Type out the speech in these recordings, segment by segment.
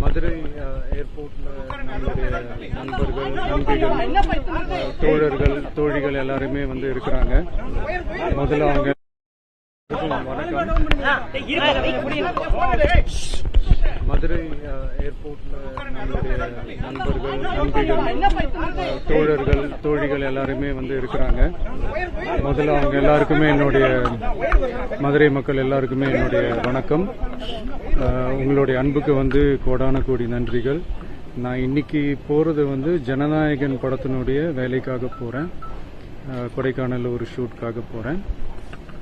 மதுரை ஏர்போர்ட்ல நம்மளுடைய நண்பர்கள் நண்பிகள் அஹ், தோழர்கள் தோழிகள் எல்லாருமே வந்து இருக்கிறாங்க. முதல்ல அவங்க மதுரை ஏர்போர்ட்ல நம்மளுடைய நண்பர்கள் நண்பிகள் தோழர்கள் தோழிகள் எல்லாருமே வந்து இருக்கிறாங்க. முதல்ல அவங்க எல்லாருக்குமே என்னுடைய மதுரை மக்கள் எல்லாருக்குமே என்னுடைய வணக்கம். உங்களுடைய அன்புக்கு வந்து கோடான கோடி நன்றிகள். நான் இன்னைக்கு போறது வந்து ஜனநாயகன் படத்தினுடைய வேலைக்காக போறேன். அஹ், கொடைக்கானல்ல ஒரு ஷூட்காக போறேன்.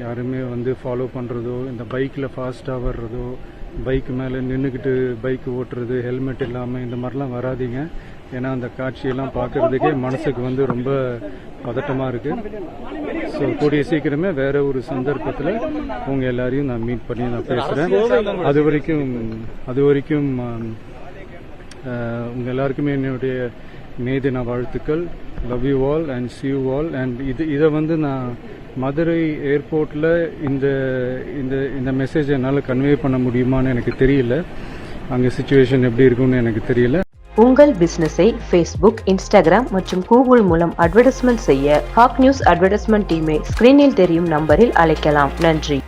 யாருமே வந்து ஃபாலோ பண்ணுறதோ இந்த பைக்கில் ஃபாஸ்ட்டாக வர்றதோ பைக் மேலே நின்றுக்கிட்டு பைக் ஓட்டுறது ஹெல்மெட் இல்லாமல் இந்த மாதிரிலாம் வராதீங்க. ஏன்னா அந்த காட்சியெல்லாம் பார்க்கறதுக்கே மனசுக்கு வந்து ரொம்ப பதட்டமாக இருக்கு. ஸோ கூடிய சீக்கிரமே வேற ஒரு சந்தர்ப்பத்தில் உங்க எல்லாரையும் நான் மீட் பண்ணி நான் பேசுகிறேன் அது வரைக்கும் அது வரைக்கும் ஆம், உங்க எல்லாருக்குமே என்னுடைய மே தின வாழ்த்துக்கள். Love you all and see you all and இது இதை வந்து நான் மதுரை ஏர்போர்ட்டில் இந்த இந்த இந்த மெசேஜ் என்னால் கன்வே பண்ண முடியுமான்னு எனக்கு தெரியல. அங்கே சுச்சுவேஷன் எப்படி இருக்கும்னு எனக்கு தெரியல. உங்கள் பிசினஸை ஃபேஸ்புக் இன்ஸ்டாகிராம் மற்றும் கூகுள் மூலம் அட்வர்டைஸ்மெண்ட் செய்ய ஹாக் நியூஸ் அட்வர்டைஸ்மெண்ட் டீமை ஸ்கிரீனில் தெரியும் நம்பரில் அழைக்கலாம். நன்றி.